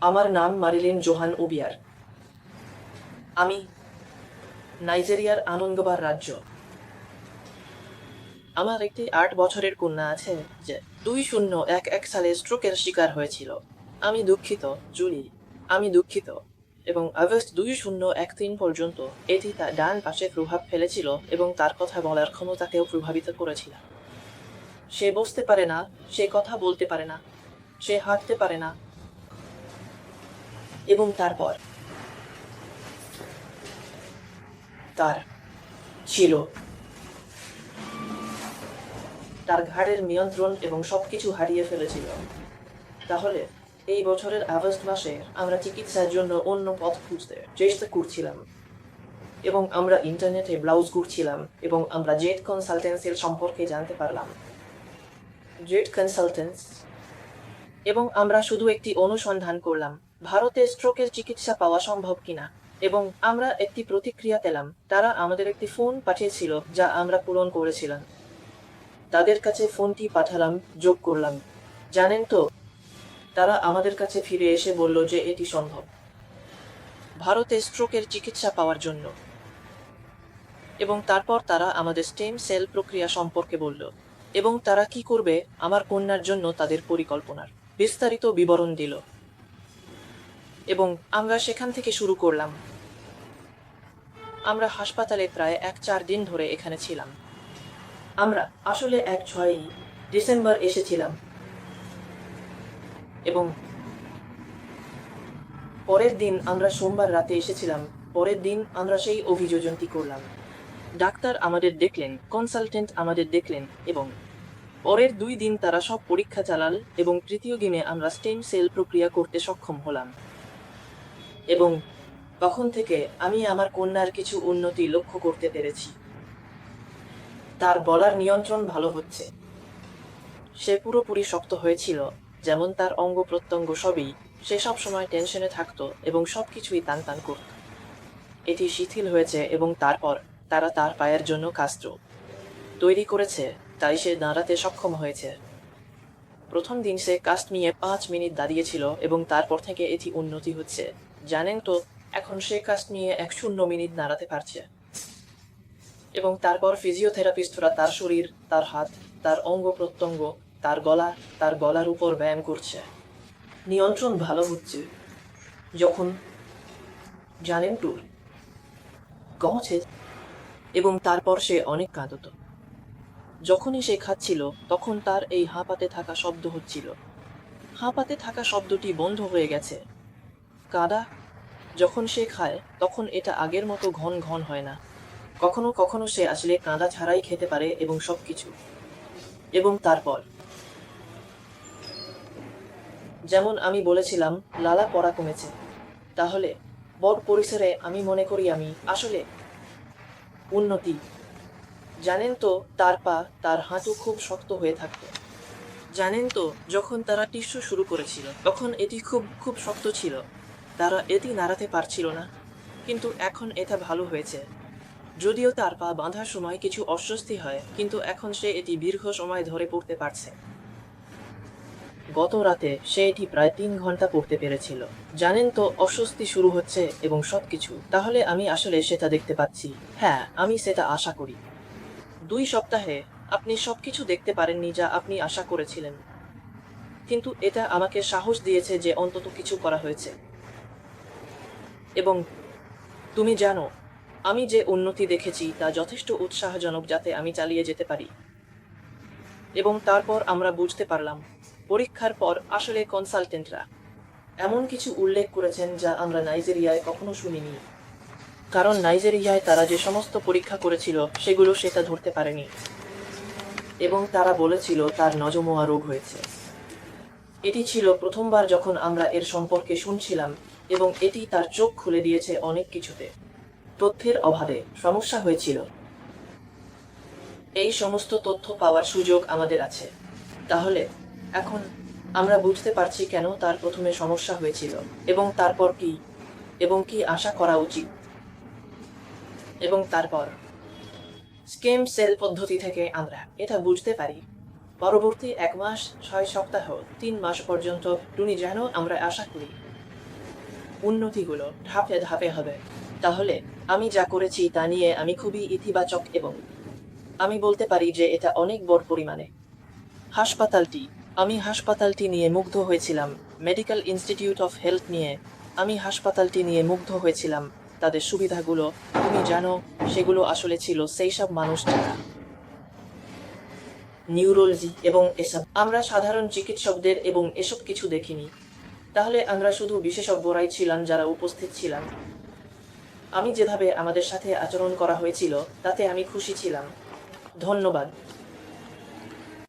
আমার নাম মারিলিন জোহান উবিয়ার। আমি নাইজেরিয়ার আনন্দবার রাজ্য। আমার একটি আট বছরের কন্যা আছে যে দুই শূন্য এক এক সালে স্ট্রোকের শিকার হয়েছিল। আমি দুঃখিত, জুলি। আমি দুঃখিত। এবং আগস্ট দুই শূন্য এক তিন পর্যন্ত এটি তার ডান পাশে প্রভাব ফেলেছিল এবং তার কথা বলার ক্ষমতাকেও প্রভাবিত করেছিল। সে বসতে পারে না, সে কথা বলতে পারে না, সে হাঁটতে পারে না এবং তারপর? তার ছিল। তার ঘাড়ের নিয়ন্ত্রণ এবং সবকিছু হারিয়ে ফেলেছিল। তাহলে এই বছরের আগস্ট মাসে আমরা চিকিৎসার জন্য অন্য পথ খুঁজতে চেষ্টা করছিলাম। এবং আমরা ইন্টারনেটে ব্লাউজ করছিলাম এবং আমরা জেট কনসালটেন্সির সম্পর্কে জানতে পারলাম। জেট কনসালটেন্স এবং আমরা শুধু একটি অনুসন্ধান করলাম। ভারতে স্ট্রোকের চিকিৎসা পাওয়া সম্ভব কিনা? এবং আমরা একটি প্রতিক্রিয়া পেলাম। তারা আমাদের একটি ফোন পাঠিয়েছিল, যা আমরা পূরণ করেছিলাম। তাদের কাছে ফোনটি পাঠালাম, যোগ করলাম। জানেন তো, তারা আমাদের কাছে ফিরে এসে বলল যে এটি সম্ভব। ভারতে স্ট্রোকের চিকিৎসা পাওয়ার জন্য। এবং তারপর তারা আমাদের স্টেম সেল প্রক্রিয়া সম্পর্কে বলল। এবং তারা কি করবে, আমার কন্যার জন্য তাদের পরিকল্পনার বিস্তারিত বিবরণ দিল। এবং আমরা সেখান থেকে শুরু করলাম। আমরা হাসপাতালে প্রায় এক চার দিন ধরে এখানে ছিলাম। আমরা আসলে এক ছয়ই ডিসেম্বর এসেছিলাম। এবং পরের দিন আমরা সোমবার রাতে এসেছিলাম। পরের দিন আমরা সেই অভিযোজনটি করলাম। ডাক্তার আমাদের দেখলেন, কনসালটেন্ট আমাদের দেখলেন এবং পরের দুই দিন তারা সব পরীক্ষা চালাল এবং তৃতীয় দিনে আমরা স্টেম সেল প্রক্রিয়া করতে সক্ষম হলাম। এবং তখন থেকে আমি আমার কন্যার কিছু উন্নতি লক্ষ্য করতে পেরেছি। তার বলার নিয়ন্ত্রণ ভালো হচ্ছে। সে পুরোপুরি শক্ত হয়েছিল, যেমন তার অঙ্গ প্রত্যঙ্গ সবই সে সব সময় টেনশনে থাকতো এবং সব কিছুই টান তান করত। এটি শিথিল হয়েছে এবং তারপর তারা তার পায়ের জন্য কাস্ত্র তৈরি করেছে, তাই সে দাঁড়াতে সক্ষম হয়েছে। প্রথম দিন সে কাস্ট নিয়ে পাঁচ মিনিট দাঁড়িয়েছিল এবং তারপর থেকে এটি উন্নতি হচ্ছে। জানেন তো, এখন সে কাজ নিয়ে এক শূন্য মিনিট দাঁড়াতে পারছে। এবং তারপর ফিজিওথেরাপিস্টরা তার শরীর, তার হাত, তার অঙ্গ প্রত্যঙ্গ, তার গলা, তার গলার উপর ব্যায়াম করছে। নিয়ন্ত্রণ ভালো হচ্ছে। যখন জানেন তো গছে এবং তারপর সে অনেক কাঁদত। যখনই সে খাচ্ছিল, তখন তার এই হাঁপাতে থাকা শব্দ হচ্ছিল। হাঁপাতে থাকা শব্দটি বন্ধ হয়ে গেছে। কাদা? যখন সে খায়, তখন এটা আগের মতো ঘন ঘন হয় না। কখনো কখনো সে আসলে কাঁদা ছাড়াই খেতে পারে এবং সব কিছু এবং তারপর? যেমন আমি বলেছিলাম, লালা পড়া কমেছে। তাহলে বড় পরিসরে আমি মনে করি আমি আসলে উন্নতি। জানেন তো, তার পা, তার হাঁটু খুব শক্ত হয়ে থাকতো। জানেন তো, যখন তারা টিস্যু শুরু করেছিল, তখন এটি খুব খুব শক্ত ছিল। তারা এটি নাড়াতে পারছিল না। কিন্তু এখন এটা ভালো হয়েছে। যদিও তার পা বাঁধার সময় কিছু অস্বস্তি হয়, কিন্তু এখন সে এটি দীর্ঘ সময় ধরে পড়তে পারছে। গত রাতে সে এটি প্রায় তিন ঘণ্টা পড়তে পেরেছিল। জানেন তো, অস্বস্তি শুরু হচ্ছে এবং সব কিছু তাহলে আমি আসলে সেটা দেখতে পাচ্ছি। হ্যাঁ আমি সেটা আশা করি। দুই সপ্তাহে আপনি সব কিছু দেখতে পারেননি যা আপনি আশা করেছিলেন। কিন্তু এটা আমাকে সাহস দিয়েছে যে অন্তত কিছু করা হয়েছে। এবং তুমি জানো, আমি যে উন্নতি দেখেছি তা যথেষ্ট উৎসাহজনক যাতে আমি চালিয়ে যেতে পারি। এবং তারপর আমরা বুঝতে পারলাম, পরীক্ষার পর আসলে কনসালটেন্টরা এমন কিছু উল্লেখ করেছেন যা আমরা নাইজেরিয়ায় কখনো শুনিনি। কারণ নাইজেরিয়ায় তারা যে সমস্ত পরীক্ষা করেছিল, সেগুলো সেটা ধরতে পারেনি। এবং তারা বলেছিল, তার নজমোয়া রোগ হয়েছে। এটি ছিল প্রথমবার যখন আমরা এর সম্পর্কে শুনছিলাম এবং এটি তার চোখ খুলে দিয়েছে অনেক কিছুতে। তথ্যের অভাবে সমস্যা হয়েছিল। এই সমস্ত তথ্য পাওয়ার সুযোগ আমাদের আছে। তাহলে, এখন আমরা বুঝতে পারছি কেন তার প্রথমে সমস্যা হয়েছিল এবং তারপর কি, এবং কি আশা করা উচিত। এবং তারপর, স্কেম সেল পদ্ধতি থেকে আমরা এটা বুঝতে পারি। পরবর্তী এক মাস, ছয় সপ্তাহ, তিন মাস পর্যন্ত টুনি, যেন আমরা আশা করি উন্নতিগুলো ধাপে ধাপে হবে। তাহলে আমি যা করেছি তা নিয়ে আমি খুবই ইতিবাচক এবং আমি বলতে পারি যে এটা অনেক বড় পরিমাণে। হাসপাতালটি, আমি হাসপাতালটি নিয়ে মুগ্ধ হয়েছিলাম। মেডিকেল ইনস্টিটিউট অফ হেলথ নিয়ে আমি হাসপাতালটি নিয়ে মুগ্ধ হয়েছিলাম। তাদের সুবিধাগুলো তুমি জানো, সেগুলো আসলে ছিল সেই সব মানুষ যারা নিউরোলজি এবং এসব। আমরা সাধারণ চিকিৎসকদের এবং এসব কিছু দেখিনি। তাহলে আমরা শুধু বিশেষজ্ঞরাই ছিলাম যারা উপস্থিত ছিলাম। আমি যেভাবে আমাদের সাথে আচরণ করা হয়েছিল, তাতে আমি খুশি ছিলাম। ধন্যবাদ।